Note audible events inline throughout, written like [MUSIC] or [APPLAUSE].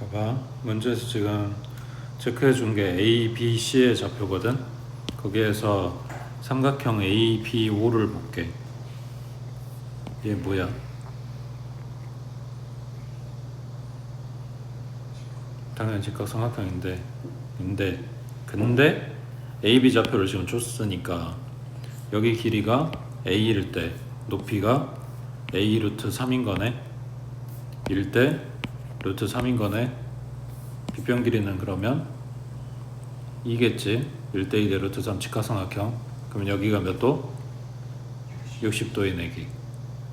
봐봐. 문제에서 지금 체크해 준 게 A, B, C의 좌표거든. 거기에서 삼각형 A, B, O를 볼게. 얘 뭐야? 당연히 직각삼각형인데. 근데 근데 A, B 좌표를 지금 줬으니까 여기 길이가 A일 때 높이가 A 루트 3인 거네. 일 때 루트 3인 거네. 빗변 길이는 그러면 2겠지? 1대 2대 루트 3 직각삼각형. 그럼 여기가 몇 도? 60도의 내기.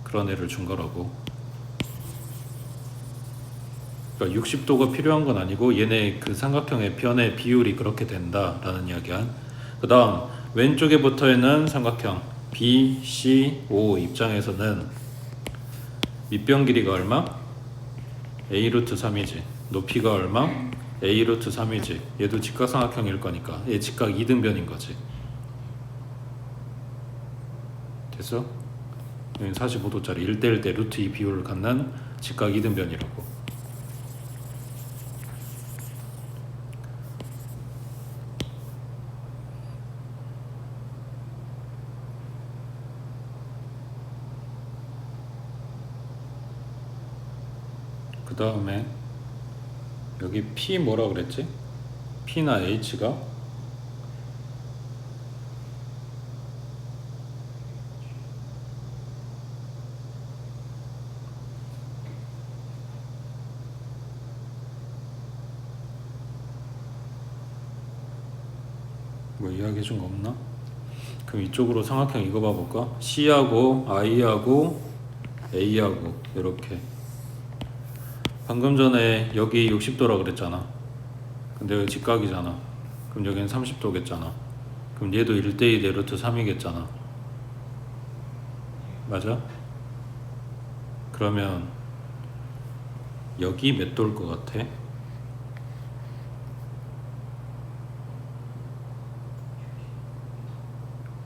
그런 애를 준 거라고. 그러니까 60도가 필요한 건 아니고 얘네 그 삼각형의 변의 비율이 그렇게 된다라는 이야기야 그 다음 왼쪽에 붙어있는 삼각형 B, C, O 입장에서는 밑변 길이가 얼마? A 루트 3이지 높이가 얼마? A 루트 3이지 얘도 직각삼각형일 거니까 얘 직각 2등변인 거지 됐어? 여기 45도짜리 1대1 대 루트 2 비율을 갖는 직각 2등변이라고 그 다음에 여기 P 뭐라 그랬지? P나 H가 뭐 이야기해 준 거 없나? 그럼 이쪽으로 삼각형 이거 봐볼까? C하고 I하고 A하고 이렇게 방금 전에 여기 60도라 그랬잖아. 근데 여기 직각이잖아. 그럼 여기는 30도겠잖아. 그럼 얘도 1대2 대 루트 3이겠잖아. 맞아? 그러면 여기 몇 도일 것 같아?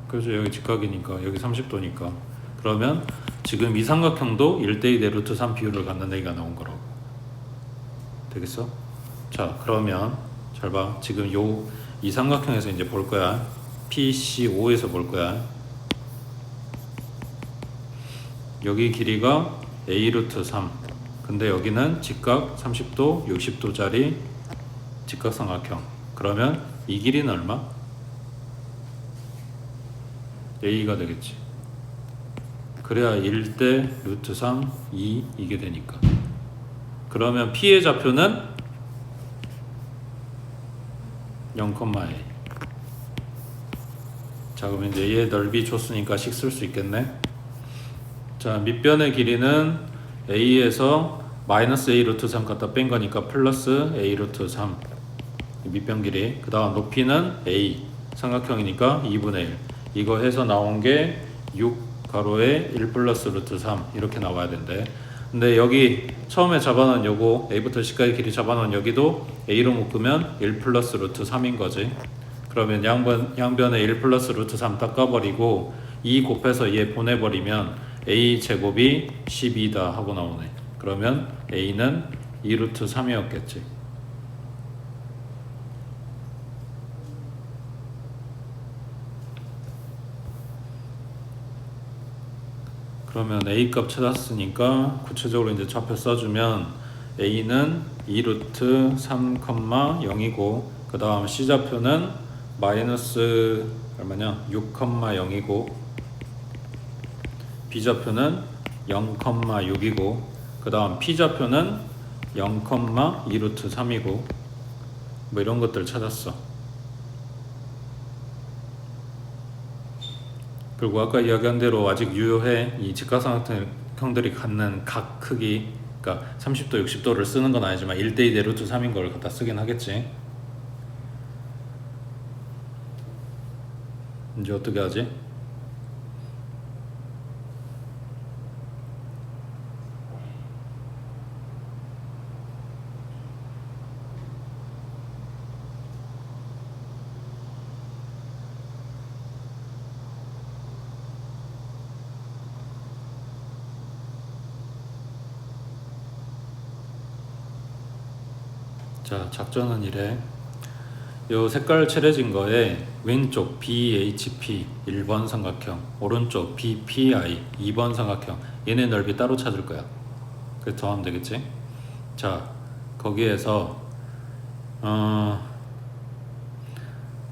그래서 여기 직각이니까 여기 30도니까 그러면 지금 이 삼각형도 1대2 대 루트 3 비율을 갖는 얘기가 나온 거라고 되겠어? 자 그러면 잘 봐. 지금 요 이 삼각형에서 이제 볼 거야. PCO에서 볼 거야. 여기 길이가 A 루트 3. 근데 여기는 직각 30도, 60도짜리 직각삼각형. 그러면 이 길이는 얼마? A가 되겠지. 그래야 1 대 루트 3, 2 이게 되니까. 그러면 P의 좌표는 0,a. 자, 그럼 이제 얘 넓이 줬으니까 식 쓸 수 있겠네. 자, 밑변의 길이는 A에서 마이너스 A 루트 3 갖다 뺀 거니까 플러스 A 루트 3. 밑변 길이. 그 다음 높이는 A. 삼각형이니까 2분의 1. 이거 해서 나온 게 6 가로에 1 플러스 루트 3. 이렇게 나와야 된대. 근데 여기 처음에 잡아놓은 요거 A부터 C까지 길이 잡아놓은 여기도 A로 묶으면 1 플러스 루트 3인 거지. 그러면 양변, 양변에 1 플러스 루트 3 닦아버리고 2 곱해서 얘 보내버리면 A 제곱이 12다 하고 나오네. 그러면 A는 2 루트 3이었겠지 그러면 A 값 찾았으니까 구체적으로 이제 좌표 써주면 A는 2루트 3,0이고 그 다음 C 좌표는 마이너스 얼마냐 6,0이고 B 좌표는 0,6이고 그 다음 P 좌표는 0,2루트 3이고 뭐 이런 것들 찾았어. 그리고 아까 이야기한 대로 아직 유효해 이 직각삼각형들이 갖는 각 크기 그러니까 30도 60도를 쓰는 건 아니지만 1대2 대 루트 3인 걸 갖다 쓰긴 하겠지 이제 어떻게 하지? 자, 작전은 이래. 요 색깔 칠해진 거에 왼쪽 BHP 1번 삼각형, 오른쪽 BPI 2번 삼각형. 얘네 넓이 따로 찾을 거야. 그래서 더하면 되겠지? 자, 거기에서 어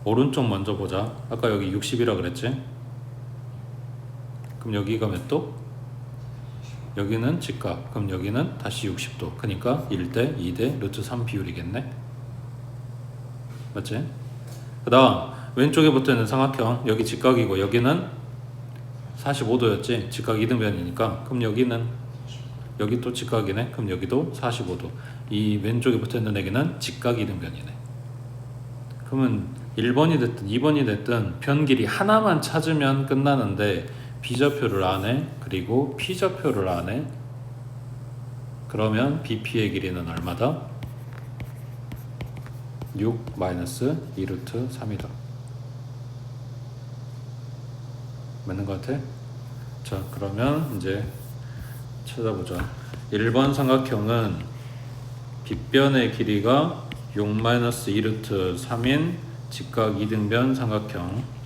오른쪽 먼저 보자. 아까 여기 60이라 그랬지? 그럼 여기가 몇 도? 여기는 직각. 그럼 여기는 다시 60도. 그러니까 1대 2대 루트 3 비율이겠네. 맞지? 그 다음 왼쪽에 붙어 있는 삼각형 여기 직각이고 여기는 45도였지. 직각 이등변이니까. 그럼 여기는 여기 또 직각이네. 그럼 여기도 45도. 이 왼쪽에 붙어 있는 애기는 직각 이등변이네. 그러면 1번이 됐든 2번이 됐든 변 길이 하나만 찾으면 끝나는데 B좌표를 안 해. 그리고 P좌표를 안 해. 그러면 BP의 길이는 얼마다? 6 마이너스 2루트 3이다. 맞는 것 같아? 자, 그러면 이제 찾아보자. 1번 삼각형은 빗변의 길이가 6 마이너스 2루트 3인 직각 이등변 삼각형.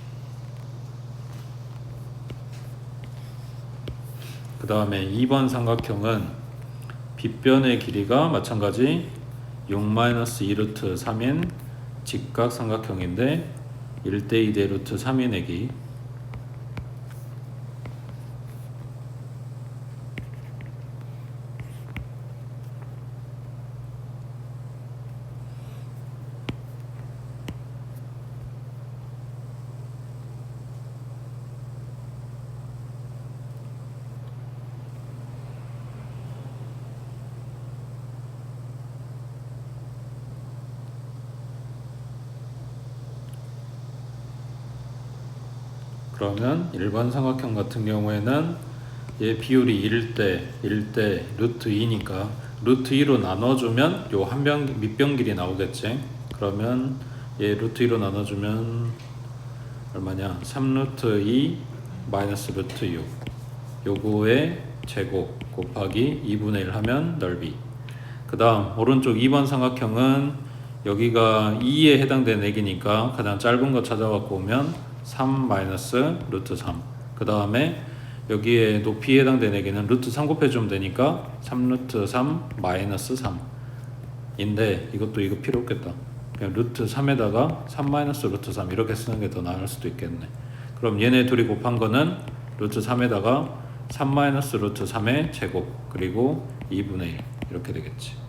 그 다음에 2번 삼각형은 빗변의 길이가 마찬가지 6-2루트 3인 직각 삼각형인데 1대 2대 루트 3인 애기 그러면 일반 삼각형 같은 경우에는 얘 비율이 1대 1대 루트 2니까 루트 2로 나눠주면 요 한변 밑변 길이 나오겠지. 그러면 얘 루트 2로 나눠주면 얼마냐? 3루트 2 마이너스 루트 6 요거의 제곱 곱하기 2분의 1 하면 넓이. 그 다음 오른쪽 2번 삼각형은 여기가 2에 해당되는 액이니까 가장 짧은 거 찾아갖고 오면 3 마이너스 루트 3. 그 다음에 여기에 높이에 해당되는 액에는 루트 3 곱해주면 되니까 3 루트 3 마이너스 3. 인데 이것도 이거 필요 없겠다. 그냥 루트 3에다가 3 마이너스 루트 3 이렇게 쓰는 게 더 나을 수도 있겠네. 그럼 얘네 둘이 곱한 거는 루트 3에다가 3 마이너스 루트 3의 제곱 그리고 2분의 1 이렇게 되겠지.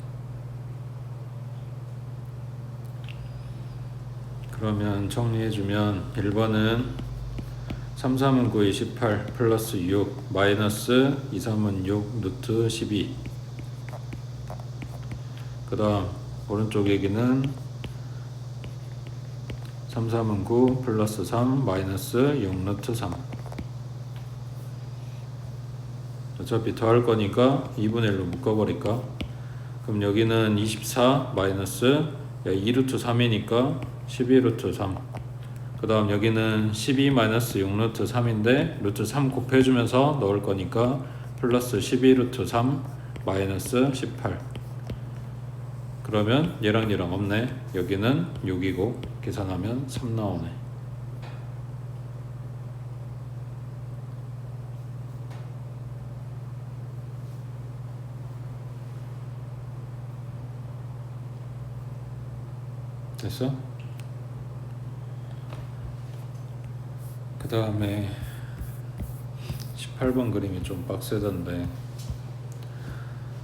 그러면 정리해주면 1번은 3, 3은 9, 28 플러스 6 마이너스 2, 3은 6 루트 12 그 다음 오른쪽 얘기는 3, 3은 9 플러스 3 마이너스 6 루트 3 어차피 더할 거니까 2분의 1로 묶어버릴까? 그럼 여기는 24 마이너스 2루트 3이니까 12 루트 3. 그 다음 여기는 12 마이너스 6 루트 3인데 루트 3 곱해주면서 넣을 거니까 플러스 12 루트 3 마이너스 18. 그러면 얘랑 얘랑 없네. 여기는 6이고 계산하면 3 나오네. 됐어? 다음에 18번 그림이 좀 빡세던데.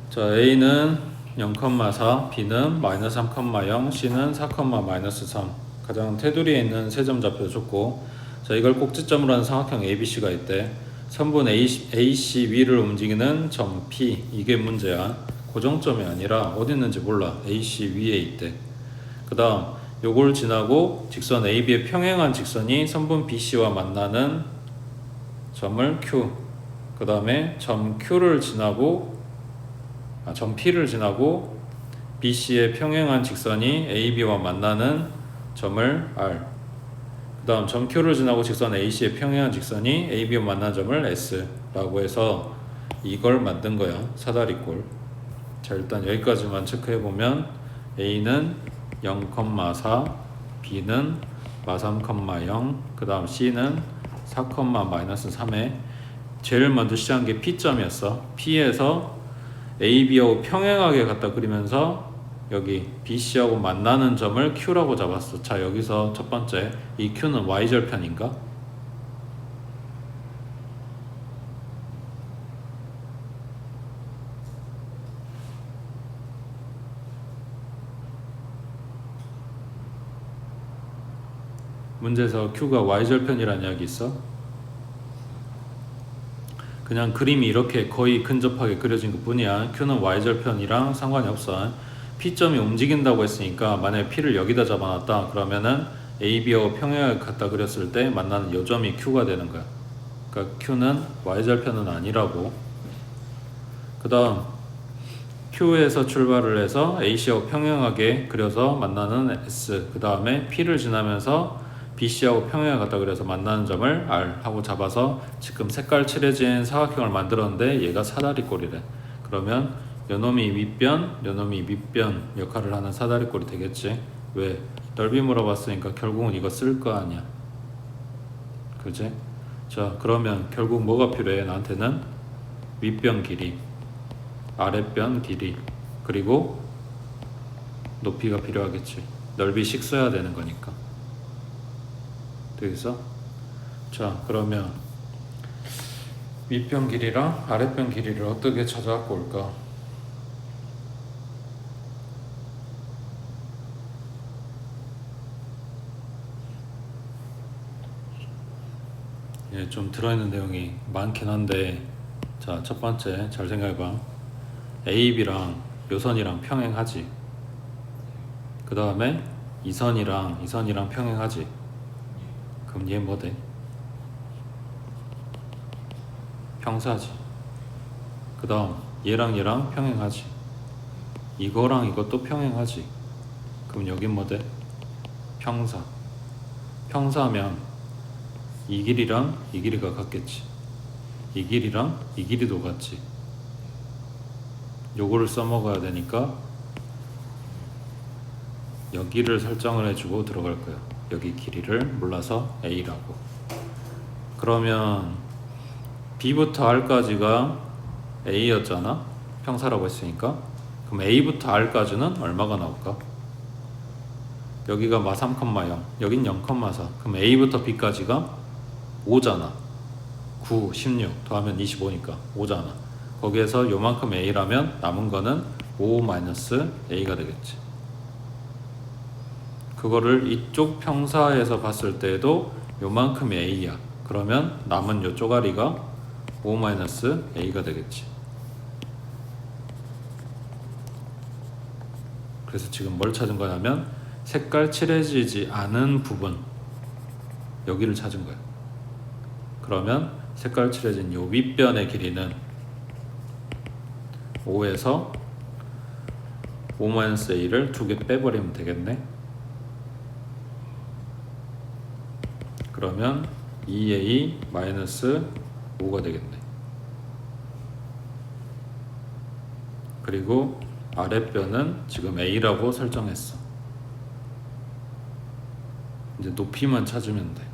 자 A는 0,4 B는 마이너스 3,0 C는 4, 마이너스 3 가장 테두리에 있는 세점 좌표 줬고 자 이걸 꼭지점으로 하는 삼각형 ABC가 있대. 선분 AC 위를 움직이는 점 P 이게 문제야. 고정점이 아니라 어디 있는지 몰라. AC 위에 있대. 그 다음 요걸 지나고 직선 AB의 평행한 직선이 선분 BC와 만나는 점을 Q. 그 다음에 점 Q를 지나고 아, 점 P를 지나고 BC의 평행한 직선이 AB와 만나는 점을 R. 그 다음 점 Q를 지나고 직선 AC의 평행한 직선이 AB와 만나는 점을 S라고 해서 이걸 만든 거야. 사다리꼴. 자 일단 여기까지만 체크해 보면 A는 0,4, B는 마3,0, 그 다음 C는 4, 마이너스 3에 제일 먼저 시작한 게 P점이었어. P에서 A, B하고 평행하게 갖다 그리면서 여기 BC하고 만나는 점을 Q라고 잡았어. 자, 여기서 첫 번째, 이 Q는 Y절편인가? 문제에서 Q가 Y절편이라는 이야기 있어? 그냥 그림이 이렇게 거의 근접하게 그려진 것 뿐이야. Q는 Y절편이랑 상관이 없어. P점이 움직인다고 했으니까 만약에 P를 여기다 잡아놨다 그러면은 A, B하고 평행을 갖다 그렸을 때 만나는 요점이 Q가 되는 거야. 그러니까 Q는 Y절편은 아니라고. 그 다음 Q에서 출발을 해서 AC하고 평행하게 그려서 만나는 S 그 다음에 P를 지나면서 BC하고 평행을 갖다 그려서 만나는 점을 R 하고 잡아서 지금 색깔 칠해진 사각형을 만들었는데 얘가 사다리꼴이래. 그러면 요놈이 윗변 요놈이 밑변 역할을 하는 사다리꼴이 되겠지. 왜? 넓이 물어봤으니까 결국은 이거 쓸 거 아니야. 그지? 자 그러면 결국 뭐가 필요해? 나한테는 윗변 길이 아랫변 길이 그리고 높이가 필요하겠지. 넓이식 써야 되는 거니까 되겠어? 자 그러면 윗변 길이랑 아랫변 길이를 어떻게 찾아갖고 올까? 예, 좀 들어있는 내용이 많긴 한데 자 첫 번째 잘 생각해봐 A, B랑 요선이랑 평행하지 그 다음에 이선이랑 이선이랑 평행하지 그럼 얘 뭐 돼? 평사지. 그 다음 얘랑 얘랑 평행하지. 이거랑 이것도 평행하지. 그럼 여긴 뭐 돼? 평사. 평사면 이 길이랑 이 길이가 같겠지. 이 길이랑 이 길이도 같지. 요거를 써먹어야 되니까 여기를 설정을 해주고 들어갈 거야 여기 길이를 몰라서 A라고. 그러면 B부터 R까지가 A였잖아? 평사라고 했으니까. 그럼 A부터 R까지는 얼마가 나올까? 여기가 마 3,0 여긴 0,4 그럼 A부터 B까지가 5잖아. 9, 16 더하면 25니까 5잖아. 거기에서 요만큼 A라면 남은 거는 5-A가 되겠지 그거를 이쪽 평사에서 봤을 때도 요만큼이 A야. 그러면 남은 요 쪼가리가 5-A가 되겠지. 그래서 지금 뭘 찾은 거냐면 색깔 칠해지지 않은 부분. 여기를 찾은 거야. 그러면 색깔 칠해진 요 윗변의 길이는 5에서 5-A를 두 개 빼버리면 되겠네 그러면 2A 마이너스 5가 되겠네. 그리고 아랫변은 지금 A라고 설정했어. 이제 높이만 찾으면 돼.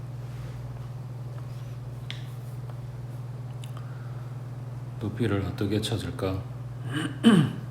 높이를 어떻게 찾을까? [CLEARS THROAT]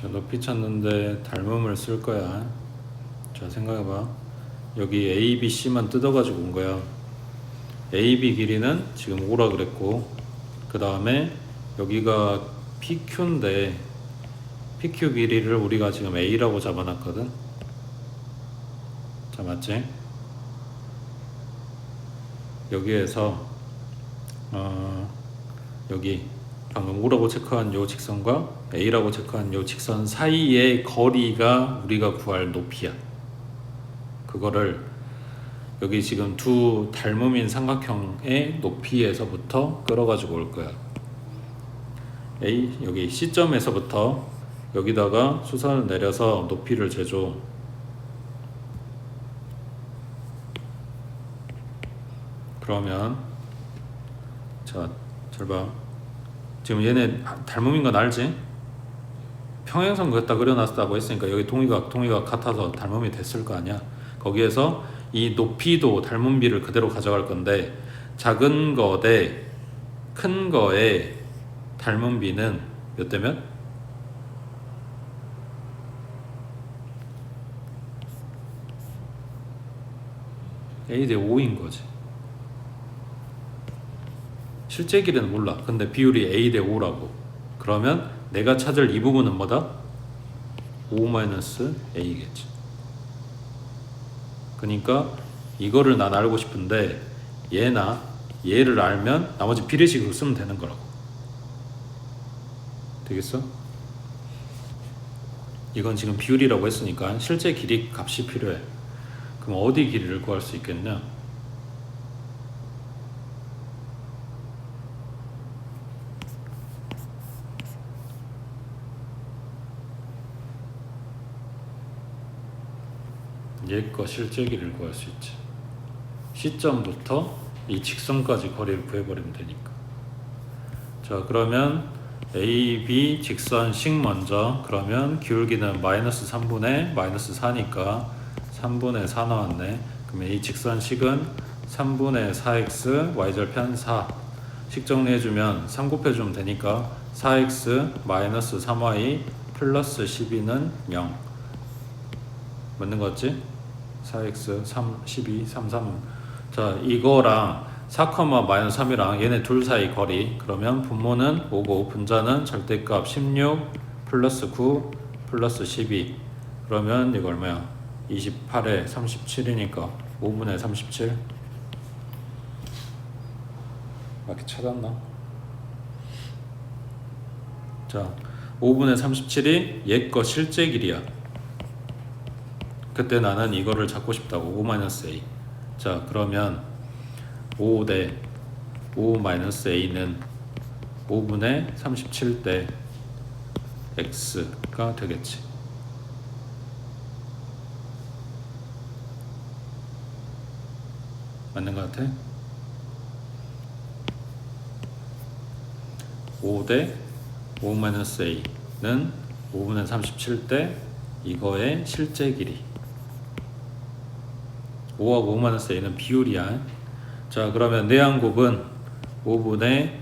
자 높이 찾는데 닮음을 쓸 거야. 자 생각해봐. 여기 A, B, C만 뜯어가지고 온 거야. A, B 길이는 지금 5라 그랬고 그 다음에 여기가 PQ인데 PQ 길이를 우리가 지금 A라고 잡아놨거든. 자 맞지? 여기에서 어, 여기 방금 O라고 체크한 요 직선과 A라고 체크한 요 직선 사이의 거리가 우리가 구할 높이야. 그거를 여기 지금 두 닮음인 삼각형의 높이에서부터 끌어가지고 올 거야. A 여기 C점에서부터 여기다가 수선을 내려서 높이를 재줘. 그러면 자, 잘 봐. 지금 얘네 닮음인 건 알지? 평행선 그렸다 그려놨다고 했으니까 여기 동의각 동의각 같아서 닮음이 됐을 거 아니야. 거기에서 이 높이도 닮음비를 그대로 가져갈 건데 작은 거 대 큰 거의 닮음비는 몇 대면? A 대 5인 거지. 실제 길이는 몰라. 근데 비율이 A 대 5라고. 그러면 내가 찾을 이 부분은 뭐다? 5-A겠지. 그러니까 이거를 난 알고 싶은데 얘나 얘를 알면 나머지 비례식으로 쓰면 되는 거라고. 되겠어? 이건 지금 비율이라고 했으니까 실제 길이 값이 필요해. 그럼 어디 길이를 구할 수 있겠냐? 얘거 실제 길이를 구할 수 있지. 시점부터 이 직선까지 거리를 구해버리면 되니까. 자, 그러면 A, B 직선식 먼저 그러면 기울기는 마이너스 3분의 마이너스 4니까 3분의 4 나왔네. 그러면 이 직선식은 3분의 4x y절편 4. 식 정리해주면 3 곱해주면 되니까 4x 마이너스 3y 플러스 12는 0. 맞는 거 같지? 4x 3 12 33. 자 이거랑 4, 마이너스 3이랑 얘네 둘 사이 거리 그러면 분모는 5고 분자는 절대값 16 플러스 9 플러스 12 그러면 이거 얼마야? 28에 37이니까 5분의 37 맞게 찾았나? 자 5분의 37이 얘 거 실제 길이야 그때 나는 이거를 찾고 싶다고. 5-a 자 그러면 5 대 5-a는 5분의 37대 x가 되겠지. 맞는 것 같아? 5대 5-a는 5분의 37대 이거의 실제 길이 5하고 5-a는 비율이야. 자, 그러면 내항곱은 5분의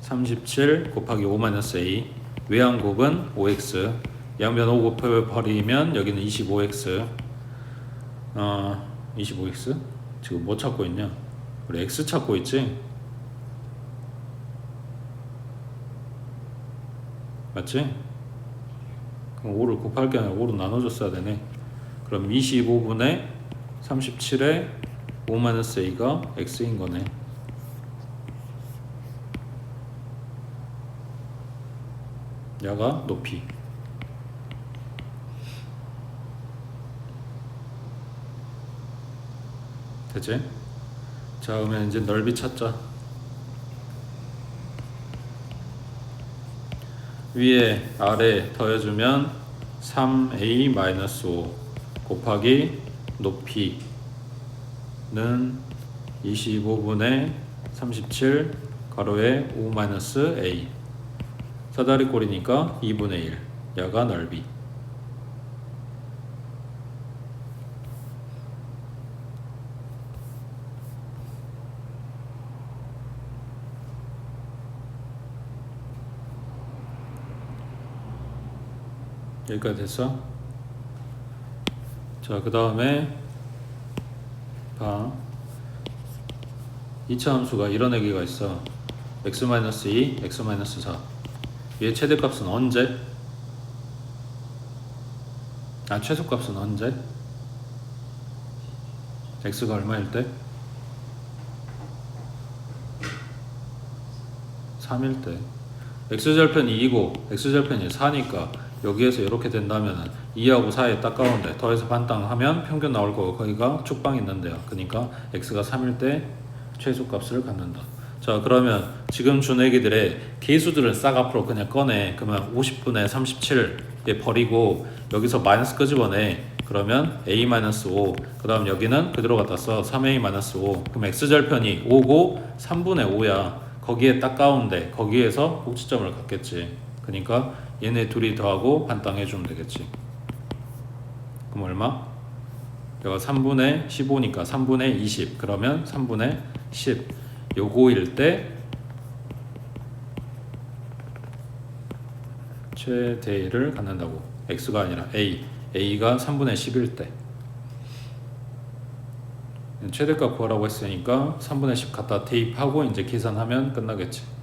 37 곱하기 5-a. 외항곱은 5x. 양변 5 곱해버리면 여기는 25x. 어, 25x? 지금 뭐 찾고 있냐? 우리 x 찾고 있지? 맞지? 그럼 5를 곱할 게 아니라 5로 나눠줬어야 되네. 그럼 25분의 37에 5-a가 x인 거네. 야가 높이. 되지? 자, 그러면 이제 넓이 찾자. 위에 아래 더해주면 3a-5 곱하기 높이는 25분의 37 가로에 5-a 사다리 꼴이니까 2분의 1 야가 넓이 여기까지 됐어? 자, 그 다음에 봐. 2차 함수가 이런 얘기가 있어. x-2, x-4. 얘 최대값은 언제? 아, 최소값은 언제? x가 얼마일 때? 3일 때. x절편이 2고 x절편이 4니까 여기에서 이렇게 된다면 2하고 4에 딱 가운데 더해서 반땅하면 평균 나올 거고 거기가 축방 있는데요. 그러니까 x가 3일 때 최소값을 갖는다. 자 그러면 지금 준 애기들의 개수들을 싹 앞으로 그냥 꺼내. 그러면 50분의 37에 버리고 여기서 마이너스 끄집어내. 그러면 a-5 그 다음 여기는 그대로 갖다 써 3a-5 그럼 x절편이 5고 3분의 5야 거기에 딱 가운데 거기에서 꼭지점을 갖겠지 그러니까 얘네 둘이 더하고 반땅 해주면 되겠지. 그럼 얼마? 여기가 3분의 15니까 3분의 20 그러면 3분의 10 요거일 때 최대를 갖는다고. x가 아니라 a. a가 3분의 10일 때. 최대값 구하라고 했으니까 3분의 10 갖다 대입하고 이제 계산하면 끝나겠지